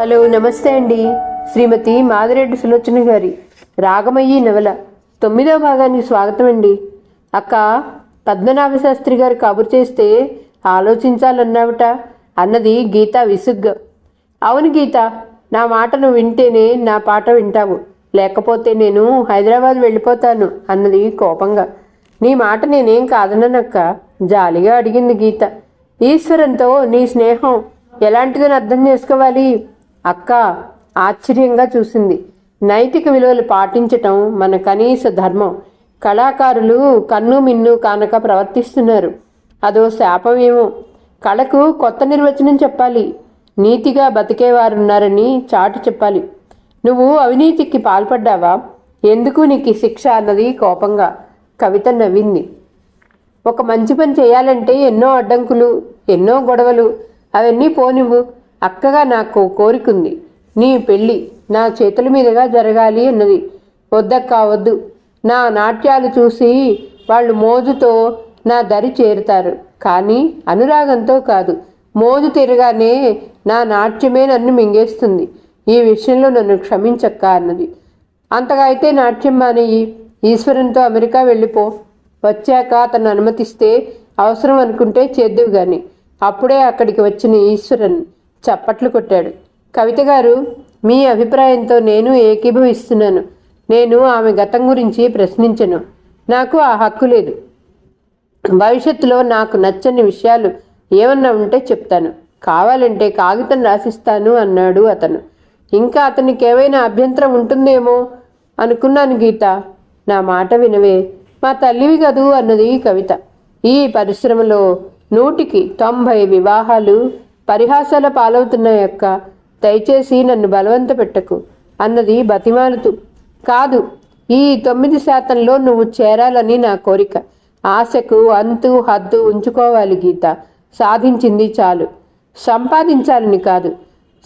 Hello నమస్తే అండి. శ్రీమతి మాదిరెడ్డి సులోచన గారి రాగమయ్యి నవల తొమ్మిదో భాగానికి స్వాగతం అండి. అక్క పద్మనాభ శాస్త్రి గారు కబురు చేస్తే ఆలోచించాలన్నావట అన్నది గీత విసుగ్గా. అవును గీత నా మాటను వింటేనే నా పాట వింటావు. లేకపోతే నేను హైదరాబాద్ వెళ్ళిపోతాను అన్నది కోపంగా. నీ మాట నేనేం కాదననక్క జాలిగా అడిగింది గీత. ఈశ్వరంతో నీ స్నేహం ఎలాంటిదని అర్థం చేసుకోవాలి? అక్క ఆశ్చర్యంగా చూసింది. నైతిక విలువలు పాటించటం మన కనీస ధర్మం. కళాకారులు కన్ను మిన్ను కానక ప్రవర్తిస్తున్నారు. అదో శాపమేమో. కళకు కొత్త నిర్వచనం చెప్పాలి. నీతిగా బతికేవారున్నారని చాటు చెప్పాలి. నువ్వు అవినీతికి పాల్పడ్డావా? ఎందుకు నీకు శిక్ష అన్నది కోపంగా కవిత నవ్వింది. ఒక మంచి పని చేయాలంటే ఎన్నో అడ్డంకులు ఎన్నో గొడవలు అవన్నీ పోనివ్వు. అక్కగా నాకు కోరికుంది. నీ పెళ్ళి నా చేతుల మీదుగా జరగాలి అన్నది. వద్దక్కా వద్దు. నా నాట్యాలు చూసి వాళ్ళు మోజుతో నా దరి చేరుతారు. కానీ అనురాగంతో కాదు. మోజు తిరగానే నా నాట్యమే నన్ను మింగేస్తుంది. ఈ విషయంలో నన్ను క్షమించక్క అన్నది. అంతగా అయితే నాట్యం మానేయి ఈశ్వరంతో అమెరికా వెళ్ళిపో. వచ్చాక అతను అనుమతిస్తే అవసరం అనుకుంటే చేద్దువు గాని. అప్పుడే అక్కడికి వచ్చిన ఈశ్వరన్ చప్పట్లు కొట్టాడు. కవిత గారు మీ అభిప్రాయంతో నేను ఏకీభవిస్తున్నాను. నేను ఆమె గతం గురించి ప్రశ్నించను. నాకు ఆ హక్కు లేదు. భవిష్యత్తులో నాకు నచ్చని విషయాలు ఏమన్నా ఉంటే చెప్తాను. కావాలంటే కాగితం రాసిస్తాను అన్నాడు అతను. ఇంకా అతనికి ఏమైనా అభ్యంతరం ఉంటుందేమో అనుకున్నాను గీత. నా మాట వినవే. మా తల్లివి కదూ అన్నది కవిత. ఈ పరిశ్రమలో నూటికి తొంభై వివాహాలు పరిహాసాల పాలవుతున్నాయక్క దయచేసి నన్ను బలవంత పెట్టకు అన్నది బతిమాలుతూ కాదు ఈ తొమ్మిది శాతంలో నువ్వు చేరాలని నా కోరిక. ఆశకు అంతు హద్దు ఉంచుకోవాలి గీత. సాధించింది చాలు. సంపాదించాలని కాదు.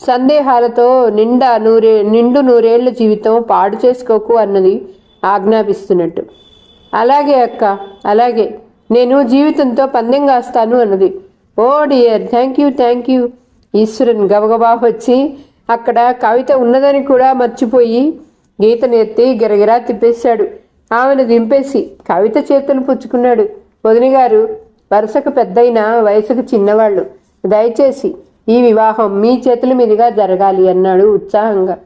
సందేహాలతో నిండా నూరే నిండు నూరేళ్ళ జీవితం పాడు చేసుకోకు అన్నది ఆజ్ఞాపిస్తున్నట్టు. అలాగే అక్క అలాగే. నేను జీవితంతో పందెం కాస్తాను అన్నది. ఓ dear thank you thank you. Eswaran గబగబా వచ్చి అక్కడ కవిత ఉన్నదని కూడా మర్చిపోయి గీతను ఎత్తి గిరగిరా తిప్పేశాడు. ఆమెను దింపేసి కవిత చేతులు పుచ్చుకున్నాడు. వదినగారు వరుసకు పెద్దయిన వయసుకు చిన్నవాళ్ళు దయచేసి ఈ వివాహం మీ చేతుల మీదుగా జరగాలి అన్నాడు ఉత్సాహంగా.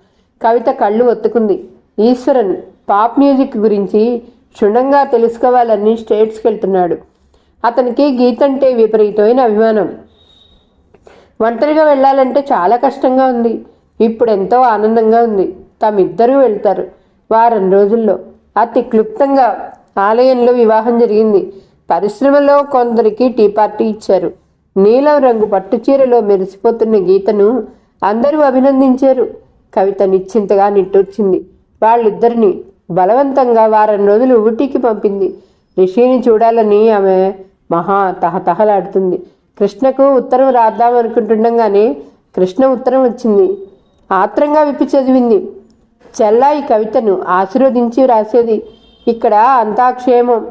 కవిత కళ్ళు ఒత్తుకుంది. ఈశ్వరన్ పాప్ మ్యూజిక్ గురించి క్షుణ్ణంగా తెలుసుకోవాలని స్టేట్స్కి వెళ్తున్నాడు అతనికి గీతంటే విపరీతమైన అభిమానం. ఒంటరిగా వెళ్ళాలంటే చాలా కష్టంగా ఉంది. ఇప్పుడు ఎంతో ఆనందంగా ఉంది. తమిద్దరూ వెళ్తారు. వారం రోజుల్లో. అతి క్లుప్తంగా ఆలయంలో వివాహం జరిగింది. పరిశ్రమలో కొందరికి టీ పార్టీ ఇచ్చారు. నీలం రంగు పట్టు చీరలో మెరిసిపోతున్న గీతను అందరూ అభినందించారు. కవిత నిశ్చింతగా నిట్టూర్చింది. వాళ్ళిద్దరిని బలవంతంగా వారం రోజులు ఊటీకి పంపింది. రిషిని చూడాలని ఆమె మహా తహతహలాడుతుంది కృష్ణకు ఉత్తరం రాద్దామనుకుంటుండగానే కృష్ణ ఉత్తరం వచ్చింది. ఆత్రంగా విప్పి చదివింది. చెల్లాయి కవితను ఆశీర్వదించి రాసేది ఇక్కడ అంతా క్షేమం.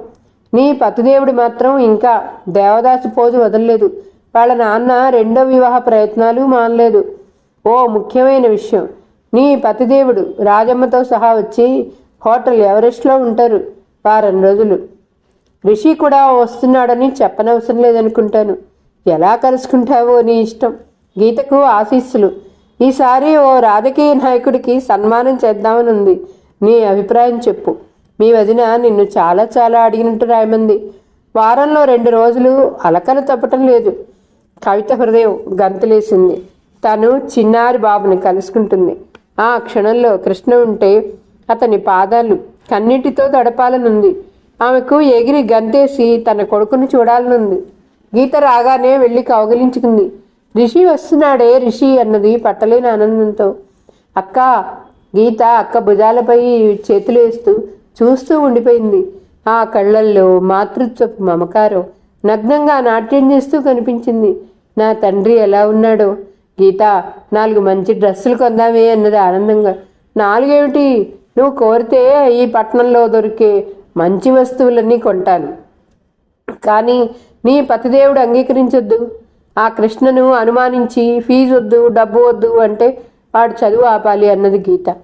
నీ పతిదేవుడు మాత్రం ఇంకా దేవదాసు పోజు వదలలేదు. వాళ్ళ నాన్న రెండో వివాహ ప్రయత్నాలు మానలేదు. ఓ ముఖ్యమైన విషయం. నీ పతిదేవుడు రాజమ్మతో సహా వచ్చి హోటల్ ఎవరెస్ట్లో ఉంటారు? వారం రోజులు. రిషి కూడా వస్తున్నాడని చెప్పనవసరం లేదనుకుంటాను. ఎలా కలుసుకుంటావో నీ ఇష్టం. గీతకు ఆశీస్సులు. ఈసారి ఓ రాజకీయ నాయకుడికి సన్మానం చేద్దామని ఉంది నీ అభిప్రాయం చెప్పు. మీ వదిన నిన్ను చాలా చాలా అడిగినట్టు రాయమంది. వారంలో రెండు రోజులు అలకలు తప్పటం లేదు. కవిత హృదయం గంతులేసింది. తను చిన్నారి బాబుని కలుసుకుంటుంది. ఆ క్షణంలో కృష్ణ ఉంటే అతని పాదాలు కన్నిటితో తడపాలనుంది. ఆమెకు ఎగిరి గంతేసి తన కొడుకుని చూడాలనుంది. గీత రాగానే వెళ్ళి కౌగిలించుకుంది. రిషి వస్తున్నాడే రిషి అన్నది పట్టలేని ఆనందంతో. అక్క గీత అక్క భుజాలపై చేతులు వేస్తూ చూస్తూ ఉండిపోయింది. ఆ కళ్ళల్లో మాతృత్వపు మమకారం నగ్నంగా నాట్యం చేస్తూ కనిపించింది. నా తండ్రి ఎలా ఉన్నాడో. గీత నాలుగు మంచి డ్రెస్సులు కొందామే అన్నది ఆనందంగా. నాలుగేమిటి? నువ్వు కోరితే ఈ పట్టణంలో దొరికే మంచి వస్తువులన్నీ కొంటాను. కానీ నీ పతిదేవుడు అంగీకరించొద్దు. ఆ కృష్ణను అనుమానించి ఫీజు వద్దు డబ్బు వద్దు అంటే వాడు చదువు ఆపాలి అన్నది గీత.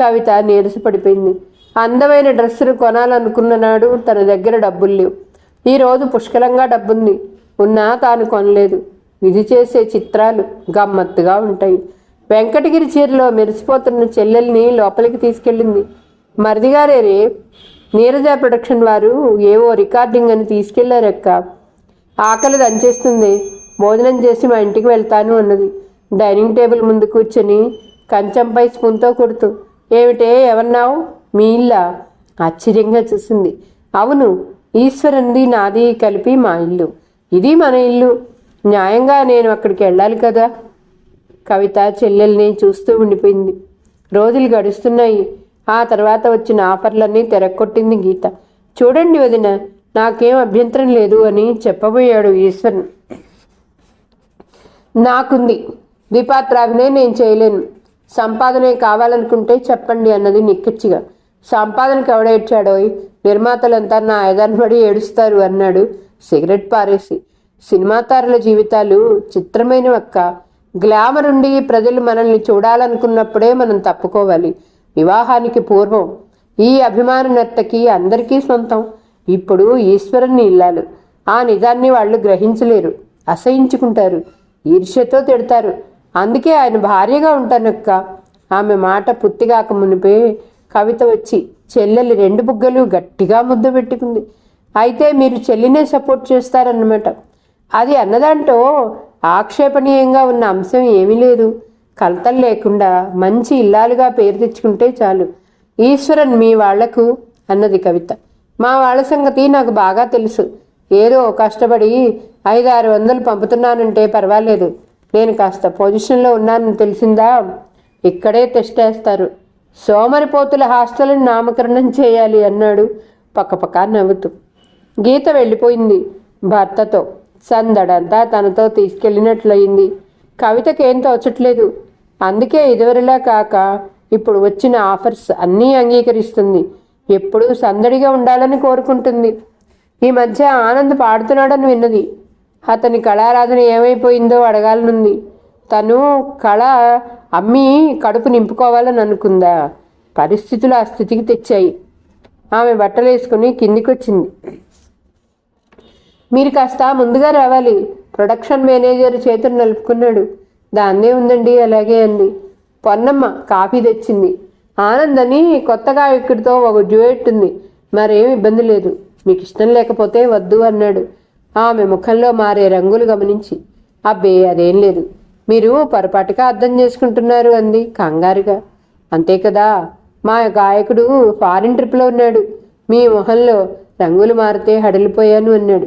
కవిత నీరసపడిపోయింది. అందమైన డ్రెస్సును కొనాలనుకున్న నాడు తన దగ్గర డబ్బులు లేవు. ఈరోజు పుష్కలంగా డబ్బుంది. ఉన్నా తాను కొనలేదు. విధి చేసే చిత్రాలు గమ్మత్తుగా ఉంటాయి. వెంకటగిరి చీరలో మెరిసిపోతున్న చెల్లెల్ని లోపలికి తీసుకెళ్ళింది. మరిదిగారే రే నీరజ ప్రొడక్షన్ వారు ఏవో రికార్డింగ్ అని తీసుకెళ్ళారక్క ఆకలి దంచేస్తుంది. భోజనం చేసి మా ఇంటికి వెళ్తాను అన్నది. డైనింగ్ టేబుల్ ముందు కూర్చొని కంచంపై స్పూన్తో కొడుతూ ఏమిటే ఎవన్నావు మీ ఇల్లా? ఆశ్చర్యంగా చూసింది. అవును ఈశ్వరుంది నాది కలిపి మా ఇల్లు. ఇది మన ఇల్లు. న్యాయంగా నేను అక్కడికి వెళ్ళాలి కదా. కవిత చెల్లెల్ని చూస్తూ ఉండిపోయింది. రోజులు గడుస్తున్నాయి. ఆ తర్వాత వచ్చిన ఆఫర్లన్నీ తెరక్కొట్టింది గీత. చూడండి వదిన నాకేం అభ్యంతరం లేదు అని చెప్పబోయాడు ఈశ్వర్. నాకుంది. ద్విపాత్రాభినయం నేను చేయలేను. సంపాదనే కావాలనుకుంటే చెప్పండి అన్నది నిక్కచ్చిగా. సంపాదనకి ఎవడేడ్చాడో నిర్మాతలంతా నా పడి ఏడుస్తారు అన్నాడు సిగరెట్ పారేసి. సినిమా తారల జీవితాలు చిత్రమైనవక్క. గ్లామర్ ఉండి ప్రజలు మనల్ని చూడాలనుకున్నప్పుడే మనం తప్పుకోవాలి. వివాహానికి పూర్వం ఈ అభిమాన నర్తకి అందరికీ సొంతం. ఇప్పుడు ఈశ్వరుని ఇల్లాలు. ఆ నిజాన్ని వాళ్ళు గ్రహించలేరు. అసహించుకుంటారు. ఈర్ష్యతో తిడతారు. అందుకే ఆయన భార్యగా ఉంటానక్క. ఆమె మాట పుత్తిగాక మునిపే కవిత వచ్చి చెల్లెలి రెండు బుగ్గలు గట్టిగా ముద్దు పెట్టుకుంది. అయితే మీరు చెల్లినే సపోర్ట్ చేస్తారన్నమాట. అది అన్నదాంటో ఆక్షేపణీయంగా ఉన్న అంశం ఏమీ లేదు. కలతలు లేకుండా మంచి ఇల్లాలుగా పేరు తెచ్చుకుంటే చాలు. ఈశ్వరన్ మీ వాళ్ళకు అన్నది కవిత. మా వాళ్ళ సంగతి నాకు బాగా తెలుసు. ఏదో కష్టపడి ఐదు ఆరు వందలు పంపుతున్నానంటే పర్వాలేదు. నేను కాస్త పొజిషన్లో ఉన్నానని తెలిసిందా? ఇక్కడే తెస్టేస్తారు సోమరిపోతుల హాస్టల్ని నామకరణం చేయాలి అన్నాడు పక్కపక్క నవ్వుతూ. గీత వెళ్ళిపోయింది భర్తతో. సందడంతా తనతో తీసుకెళ్ళినట్లయింది. కవితకేం తోచట్లేదు. అందుకే ఇదివరలా కాక ఇప్పుడు వచ్చిన ఆఫర్స్ అన్నీ అంగీకరిస్తుంది. ఎప్పుడూ సందడిగా ఉండాలని కోరుకుంటుంది. ఈ మధ్య ఆనంద్ పాడుతున్నాడని విన్నది. అతని కళారాధన ఏమైపోయిందో అడగాలనుంది. తను కళ అమ్మి కడుపు నింపుకోవాలని అనుకుందా? పరిస్థితులు ఆ స్థితికి తెచ్చాయి. ఆమె బట్టలు వేసుకుని కిందికొచ్చింది. మీరు కాస్త ముందుగా రావాలి. ప్రొడక్షన్ మేనేజర్ చేతులు నలుపుకున్నాడు. దాన్నే ఉందండి అలాగే అంది. పొన్నమ్మ కాఫీ తెచ్చింది. ఆనంద్ అని కొత్తగా ఇక్కడితో ఒక డ్యూయెట్ ఉంది మరేం ఇబ్బంది లేదు. మీకు ఇష్టం లేకపోతే వద్దు అన్నాడు. ఆమె ముఖంలో మారే రంగులు గమనించి. అబ్బే అదేం లేదు. మీరు పొరపాటుగా అర్థం చేసుకుంటున్నారు అంది కంగారుగా. అంతే కదా. మా గాయకుడు ఫారిన్ ట్రిప్లో ఉన్నాడు. మీ మొహంలో రంగులు మారితే హడలిపోయాను అన్నాడు.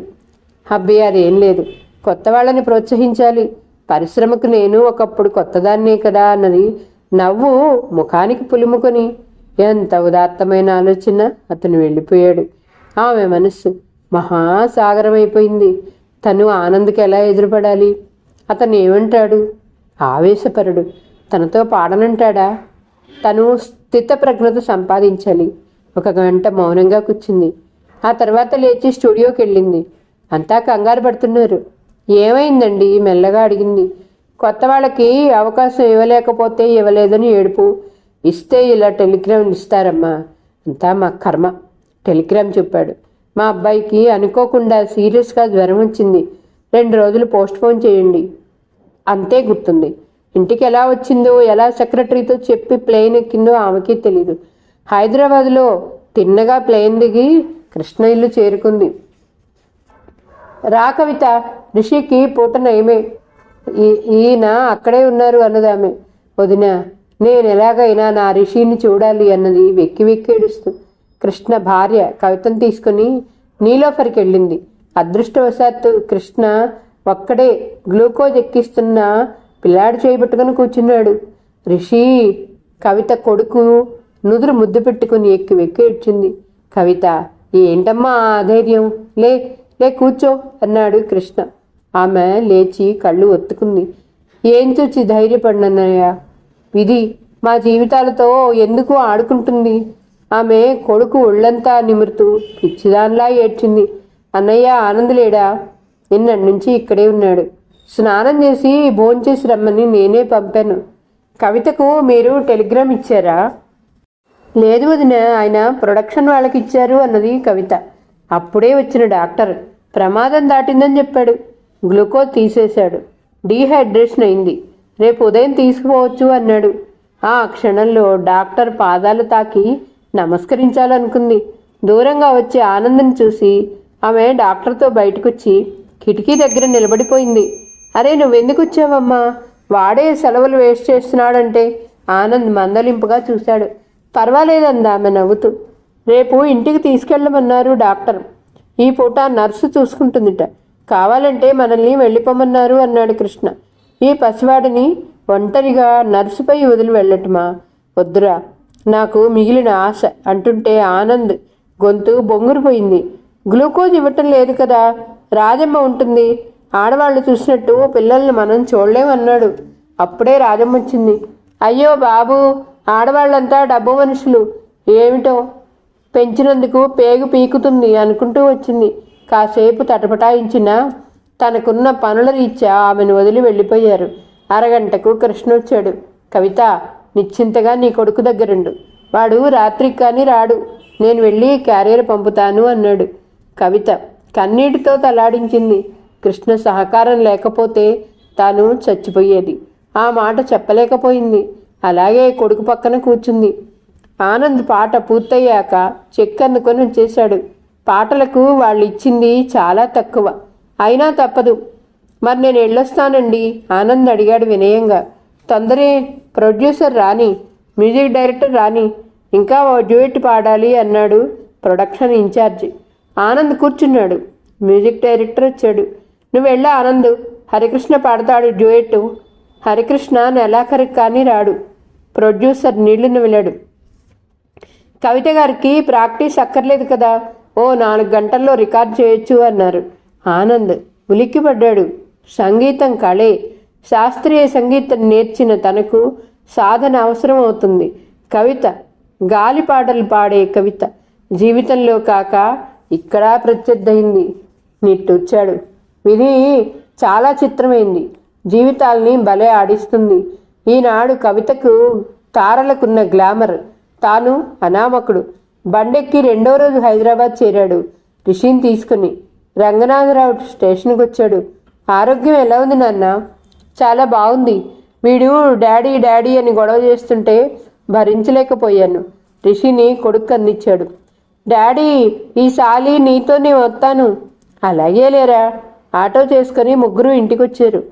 అబ్బే అదేం లేదు. కొత్త వాళ్ళని ప్రోత్సహించాలి. పరిశ్రమకు నేను ఒకప్పుడు కొత్తదాన్నే కదా అన్నది నవ్వు ముఖానికి పులుముకొని. ఎంత ఉదాత్తమైన ఆలోచన. అతను వెళ్ళిపోయాడు. ఆమె మనస్సు మహాసాగరమైపోయింది తను ఆనంద్కి ఎలా ఎదురుపడాలి? అతను ఏమంటాడు? ఆవేశపరుడు. తనతో పాడనంటాడా? తను స్థితప్రజ్ఞత సంపాదించాలి. ఒక గంట మౌనంగా కూర్చుంది. ఆ తర్వాత లేచి స్టూడియోకి వెళ్ళింది అంతా కంగారు పడుతున్నారు. ఏమైందండి? మెల్లగా అడిగింది. కొత్త వాళ్ళకి అవకాశం ఇవ్వలేకపోతే ఇవ్వలేదని ఏడుపు. ఇస్తే ఇలా టెలిగ్రామ్ ఇస్తారమ్మా. అంతా మా కర్మ. టెలిగ్రామ్ చెప్పాడు. మా అబ్బాయికి అనుకోకుండా సీరియస్గా జ్వరం వచ్చింది. రెండు రోజులు పోస్ట్పోన్ చేయండి. అంతే గుర్తుంది. ఇంటికి ఎలా వచ్చిందో ఎలా సెక్రటరీతో చెప్పి ప్లేన్ ఎక్కిందో ఆమెకి తెలీదు. హైదరాబాద్లో తిన్నగా ప్లేన్ దిగి కృష్ణ ఇల్లు చేరుకుంది. రా కవిత. రిషికి పూట నయమే ఈయన అక్కడే ఉన్నారు అన్నదామె వదిన నేను ఎలాగైనా నా రిషిని చూడాలి అన్నది వెక్కి వెక్కి ఏడుస్తూ. కృష్ణ భార్య కవితను తీసుకుని నీలోఫర్కి వెళ్ళింది అదృష్టవశాత్తు కృష్ణ ఒక్కడే గ్లూకోజ్ ఎక్కిస్తున్న పిల్లాడు చేయబెట్టుకుని కూర్చున్నాడు. రిషి కవిత కొడుకు నుదురు ముద్దు పెట్టుకుని ఎక్కి వెక్కి ఏడ్చింది. కవిత ఏంటమ్మా ధైర్యం? లే లే కూర్చో అన్నాడు కృష్ణ. ఆమె లేచి కళ్ళు ఒత్తుకుంది. ఏం చూచి ధైర్యపడినన్నయ్య? విధి మా జీవితాలతో ఎందుకు ఆడుకుంటుంది? ఆమె కొడుకు ఒళ్ళంతా నిమురుతూ పిచ్చిదానిలా ఏడ్చింది. అన్నయ్య ఆనందలేడా నిన్నటి నుంచి ఇక్కడే ఉన్నాడు. స్నానం చేసి భోంచేసి రమ్మని నేనే పంపాను. కవితకు మీరు టెలిగ్రామ్ ఇచ్చారా? లేదు వదిన ఆయన ప్రొడక్షన్ వాళ్ళకి ఇచ్చారు అన్నది కవిత. అప్పుడే వచ్చిన డాక్టర్. ప్రమాదం దాటిందని చెప్పాడు. గ్లూకోజ్ తీసేశాడు. డీహైడ్రేషన్ అయింది. రేపు ఉదయం తీసుకుపోవచ్చు అన్నాడు. ఆ క్షణంలో డాక్టర్ పాదాలు తాకి నమస్కరించాలనుకుంది. దూరంగా వచ్చే ఆనందం చూసి ఆమె డాక్టర్తో బయటకొచ్చి కిటికీ దగ్గర నిలబడిపోయింది. అరే నువ్వెందుకు వచ్చావమ్మా? వాడే సెలవులు వేస్ట్ చేస్తున్నాడంటే ఆనంద్ మందలింపుగా చూశాడు. పర్వాలేదంది ఆమె నవ్వుతూ. రేపు ఇంటికి తీసుకెళ్ళమన్నారు డాక్టర్. ఈ పూట నర్సు చూసుకుంటుందిట. కావాలంటే మనల్ని వెళ్ళిపోమన్నారు అన్నాడు కృష్ణ. ఈ పసివాడిని ఒంటరిగా నర్సుపై వదిలి వెళ్ళటమా? వద్దురా నాకు మిగిలిన ఆశ అంటుంటే ఆనంద్ గొంతు బొంగురిపోయింది. గ్లూకోజ్ ఇవ్వటం లేదు కదా రాజమ్మ ఉంటుంది. ఆడవాళ్ళు చూసినట్టు పిల్లల్ని మనం చూడలేమన్నాడు. అప్పుడే రాజమ్మ వచ్చింది. అయ్యో బాబు ఆడవాళ్ళంతా డబ్బు మనుషులు. ఏమిటో? పెంచినందుకు పేగు పీకుతుంది అనుకుంటూ వచ్చింది. కాసేపు తటపటాయించిన తనకున్న పనుల రీత్యా ఆమెను వదిలి వెళ్ళిపోయారు. అరగంటకు కృష్ణ వచ్చాడు కవిత నిశ్చింతగా నీ కొడుకు దగ్గరుండు. వాడు రాత్రికి కానీ రాడు. నేను వెళ్ళి క్యారియర్ పంపుతాను అన్నాడు. కవిత కన్నీటితో తలాడించింది. కృష్ణ సహకారం లేకపోతే తాను చచ్చిపోయేది. ఆ మాట చెప్పలేకపోయింది. అలాగే కొడుకు పక్కన కూర్చుంది. ఆనంద్ పాట పూర్తయ్యాక చెక్ అందుకొని వచ్చేశాడు. పాటలకు వాళ్ళు ఇచ్చింది చాలా తక్కువ. అయినా తప్పదు. మరి నేను వెళ్ళొస్తానండి ఆనంద్ అడిగాడు వినయంగా. తొందరే ప్రొడ్యూసర్ రాని మ్యూజిక్ డైరెక్టర్ రాని ఇంకా ఓ డ్యూయట్ పాడాలి అన్నాడు ప్రొడక్షన్ ఇన్ఛార్జ్. ఆనంద్ కూర్చున్నాడు. మ్యూజిక్ డైరెక్టర్ వచ్చాడు. నువ్వు వెళ్ళా ఆనంద్ హరికృష్ణ పాడతాడు డ్యూయట్. హరికృష్ణ నెలాఖరికి కానీ రాడు. ప్రొడ్యూసర్ నీళ్ళు వెళ్ళాడు కవిత గారికి ప్రాక్టీస్ అక్కర్లేదు కదా. ఓ నాలుగు గంటల్లో రికార్డ్ చేయొచ్చు అన్నారు. ఆనంద్ ఉలిక్కిపడ్డాడు. సంగీతం కళే. శాస్త్రీయ సంగీతం నేర్చిన తనకు సాధన అవసరం అవుతుంది కవిత గాలి పాటలు పాడే కవిత. జీవితంలో కాక ఇక్కడ ప్రత్యర్థయింది. నిట్టొచ్చాడు ఇది చాలా చిత్రమైంది. జీవితాల్ని భలే ఆడిస్తుంది. ఈనాడు కవితకు తారలకున్న గ్లామర్. తాను అనామకుడు. బండెక్కి రెండో రోజు హైదరాబాద్ చేరాడు. రిషిని తీసుకుని రంగనాథరావు స్టేషన్కి వచ్చాడు. ఆరోగ్యం ఎలా ఉంది నాన్న? చాలా బాగుంది. వీడు డాడీ డాడీ అని గొడవ చేస్తుంటే భరించలేకపోయాను. రిషిని కొడుకు అందించాడు. డాడీ ఈసారి నీతోనే వస్తాను అలాగే లేరా? ఆటో చేసుకుని ముగ్గురు ఇంటికి వచ్చారు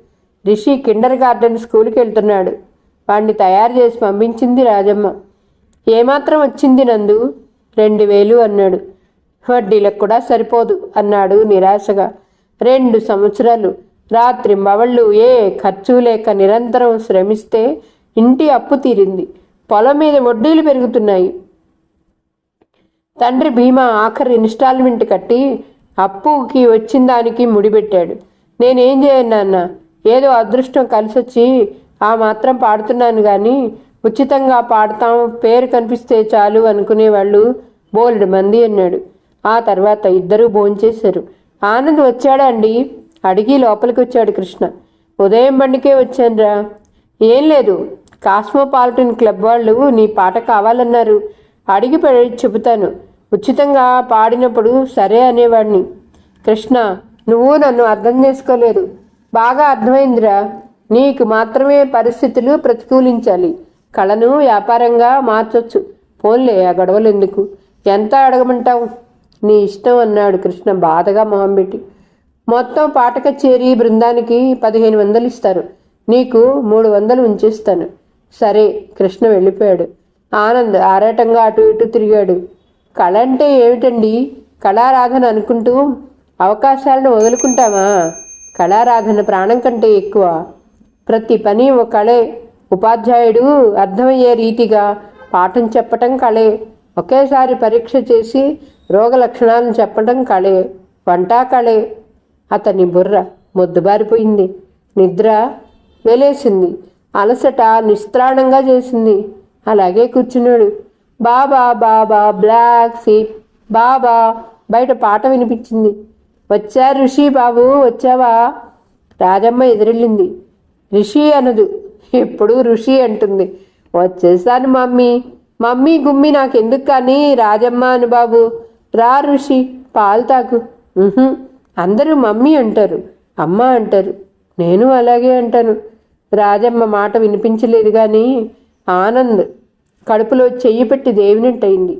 రిషి కిండర్ గార్డెన్ స్కూల్కి వెళ్తున్నాడు. వాడిని తయారు చేసి పంపించింది రాజమ్మ. ఏమాత్రం వచ్చింది నందు? రెండు వేలు అన్నాడు. వడ్డీలకు కూడా సరిపోదు అన్నాడు నిరాశగా. రెండు సంవత్సరాలు. రాత్రి మవళ్ళు ఏ ఖర్చు లేక నిరంతరం శ్రమిస్తే ఇంటి అప్పు తీరింది. పొలం మీద వడ్డీలు పెరుగుతున్నాయి. తండ్రి భీమా ఆఖరి ఇన్స్టాల్మెంట్ కట్టి అప్పుకి వచ్చిన దానికి ముడిపెట్టాడు. నేనేం చేయను నాన్న? ఏదో అదృష్టం కలిసొచ్చి ఆ మాత్రం పాడుతున్నాను కానీ ఉచితంగా పాడతాం పేరు కనిపిస్తే చాలు అనుకునేవాళ్ళు బోలెడు మంది అన్నాడు. ఆ తర్వాత ఇద్దరూ భోంచేశారు. ఆనంద్ వచ్చాడా అండి అడిగి లోపలికి వచ్చాడు కృష్ణ. ఉదయం బండికే వచ్చానురా. ఏం లేదు. కాస్మోపాలిటన్ క్లబ్ వాళ్ళు నీ పాట కావాలన్నారు. అడిగి పె- చెబుతాను. ఉచితంగా పాడినప్పుడు సరే అనేవాడిని కృష్ణ నువ్వు నన్ను అర్థం చేసుకోలేదు. బాగా అర్థమైందిరా. నీకు మాత్రమే పరిస్థితులు ప్రతికూలించాలి. కళను వ్యాపారంగా మార్చొచ్చు. పోన్లే ఆ గొడవలు ఎందుకు ఎంత అడగమంటావు? నీ ఇష్టం అన్నాడు కృష్ణ బాధగా మొహం పెట్టి. మొత్తం పాట కచేరీ బృందానికి పదిహేను వందలు ఇస్తారు. నీకు మూడు వందలు ఉంచేస్తాను. సరే కృష్ణ వెళ్ళిపోయాడు. ఆనంద్ ఆరాటంగా అటు ఇటు తిరిగాడు. కళ అంటే ఏమిటండి? కళారాధన అనుకుంటూ అవకాశాలను వదులుకుంటామా కళారాధన ప్రాణం కంటే ఎక్కువ. ప్రతి పని ఒక కళే. ఉపాధ్యాయుడు అర్థమయ్యే రీతిగా పాఠం చెప్పటం కళే. ఒకేసారి పరీక్ష చేసి రోగ లక్షణాలను చెప్పడం కళే వంట కళే. అతని బుర్ర మొద్దుబారిపోయింది. నిద్ర వెలేసింది. అలసట నిస్త్రాణంగా చేసింది. అలాగే కూర్చున్నాడు. బాబా బాబా బ్లాక్ సీప్. బాబా బయట పాట వినిపించింది. వచ్చా ఋషి బాబు వచ్చావా? రాజమ్మ ఎదురెళ్ళింది. ఋషి అనదు. ఎప్పుడు ఋషి అంటుంది. వచ్చేసాను మమ్మీ. మమ్మీ గుమ్మి నాకెందుకు కానీ? రాజమ్మ అను బాబు. రా ఋషి పాలు తాకు అందరూ మమ్మీ అంటారు అమ్మ అంటారు. నేను అలాగే అంటాను. రాజమ్మ మాట వినిపించలేదు కానీ ఆనంద్ కడుపులో చెయ్యి పెట్టి దేవినట్టయింది.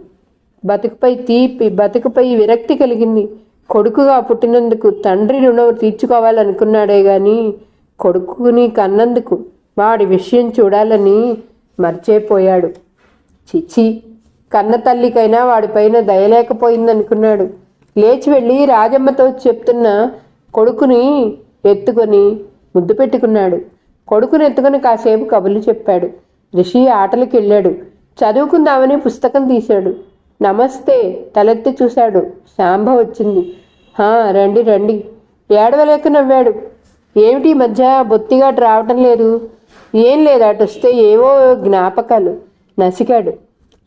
బతుకుపై తీపి బతుకుపై విరక్తి కలిగింది. కొడుకుగా పుట్టినందుకు తండ్రి రుణం తీర్చుకోవాలనుకున్నాడే గాని కొడుకుని కన్నందుకు వాడి విషయం చూడాలని మర్చిపోయాడు. చిచి కన్న తల్లికైనా వాడిపైన దయలేకపోయిందనుకున్నాడు లేచి వెళ్ళి రాజమ్మతో చెప్తున్న కొడుకుని ఎత్తుకొని ముద్దు పెట్టుకున్నాడు. కొడుకుని ఎత్తుకొని కాసేపు కబుర్లు చెప్పాడు. రిషి ఆటలకు వెళ్ళాడు చదువుకుందామని పుస్తకం తీశాడు. నమస్తే తలెత్తి చూశాడు. శాంభ వచ్చింది. హా రండి రండి. ఏడవలేక నవ్వాడు. ఏమిటి ఈ మధ్య బొత్తిగా అటు రావటం లేదు? ఏం లేదు అటు వస్తే ఏవో జ్ఞాపకాలు. నసికాడు.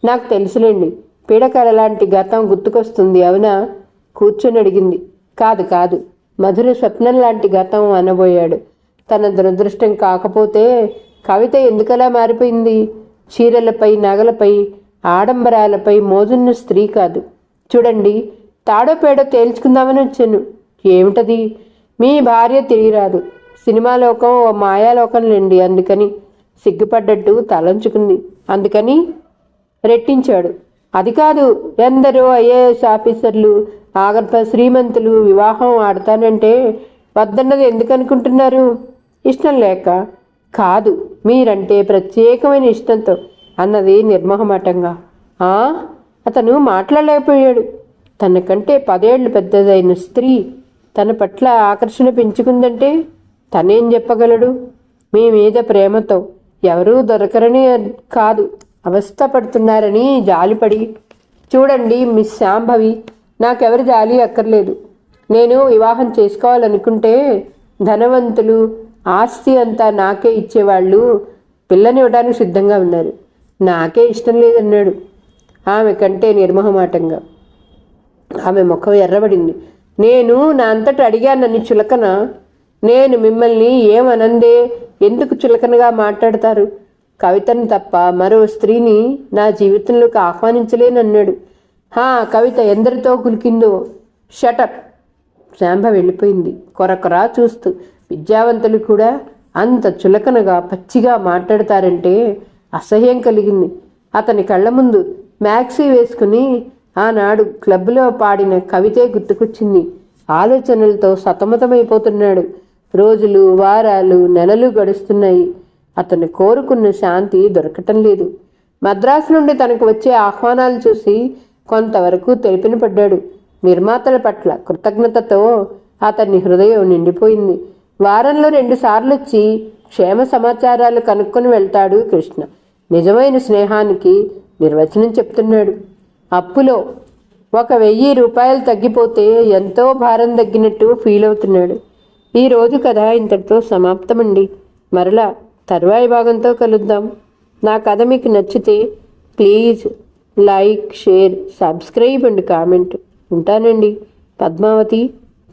నాకు తెలుసులేండి పీడకల లాంటి గతం గుర్తుకొస్తుంది అవునా? కూర్చొని అడిగింది. కాదు కాదు. మధుర స్వప్నం లాంటి గతం అనబోయాడు. తన దురదృష్టం కాకపోతే కవిత ఎందుకలా మారిపోయింది? చీరలపై నగలపై ఆడంబరాలపై మోజున్న స్త్రీ కాదు. చూడండి తాడో పేడో తేల్చుకుందామని వచ్చాను. ఏమిటది? మీ భార్య తిరిగిరాదు. సినిమాలోకం ఓ మాయాలోకం లేండి అందుకని సిగ్గుపడ్డట్టు తలంచుకుంది. అందుకని రెట్టించాడు. అది కాదు ఎందరో ఐఏఎస్ ఆఫీసర్లు ఆగర్భ శ్రీమంతులు వివాహం ఆడతానంటే వద్దన్నది ఎందుకు అనుకుంటున్నారు ఇష్టం లేక. కాదు మీరంటే ప్రత్యేకమైన ఇష్టంతో అన్నది నిర్మోహమాటంగా. ఆ? అతను మాట్లాడలేకపోయాడు. తనకంటే పదేళ్ళు పెద్దదైన స్త్రీ తన పట్ల ఆకర్షణ పెంచుకుందంటే తనేం చెప్పగలడు? మీ మీద ప్రేమతో ఎవరూ దొరకరని కాదు. అవస్థపడుతున్నారని జాలిపడి. చూడండి మిస్ శాంభవి నాకెవరి జాలి అక్కర్లేదు. నేను వివాహం చేసుకోవాలనుకుంటే ధనవంతులు ఆస్తి అంతా నాకే ఇచ్చేవాళ్ళు పిల్లనివ్వడానికి సిద్ధంగా ఉన్నారు. నాకే ఇష్టం లేదన్నాడు. ఆమె కంటే నిర్మోహమాటంగా. ఆమె ముఖం ఎర్రబడింది. నేను నా అంతట అడిగానని చులకన. నేను మిమ్మల్ని ఏమనందే? ఎందుకు చులకనగా మాట్లాడతారు? కవితను తప్ప మరో స్త్రీని నా జీవితంలోకి ఆహ్వానించలేనన్నాడు. హా కవిత ఎందరితో కులికిందో షటప్ శాంభ వెళ్ళిపోయింది. కొరకొరా చూస్తూ. విద్యావంతులు కూడా అంత చులకనగా పచ్చిగా మాట్లాడతారంటే అసహ్యం కలిగింది. అతని కళ్ళ ముందు మ్యాక్సీ వేసుకుని ఆనాడు క్లబ్లో పాడిన కవితే గుర్తుకొచ్చింది. ఆలోచనలతో సతమతమైపోతున్నాడు. రోజులు వారాలు నెలలు గడుస్తున్నాయి. అతను కోరుకున్న శాంతి దొరకటం లేదు. మద్రాసు నుండి తనకు వచ్చే ఆహ్వానాలు చూసి కొంతవరకు తెలిపిన పడ్డాడు. నిర్మాతల పట్ల కృతజ్ఞతతో అతని హృదయం నిండిపోయింది. వారంలో రెండుసార్లు వచ్చి క్షేమ సమాచారాలు కనుక్కొని వెళ్తాడు కృష్ణ. నిజమైన స్నేహానికి నిర్వచనం చెప్తున్నాడు. అప్పులో ఒక వెయ్యి రూపాయలు తగ్గిపోతే ఎంతో భారం తగ్గినట్టు ఫీల్ అవుతున్నాడు. ఈ రోజు కథ ఇంతటితో సమాప్తమండి. మరలా తర్వాయి భాగంతో కలుద్దాం. నా కథ మీకు నచ్చితే please like share subscribe and comment. ఉంటానండి. పద్మావతి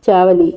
చావలి.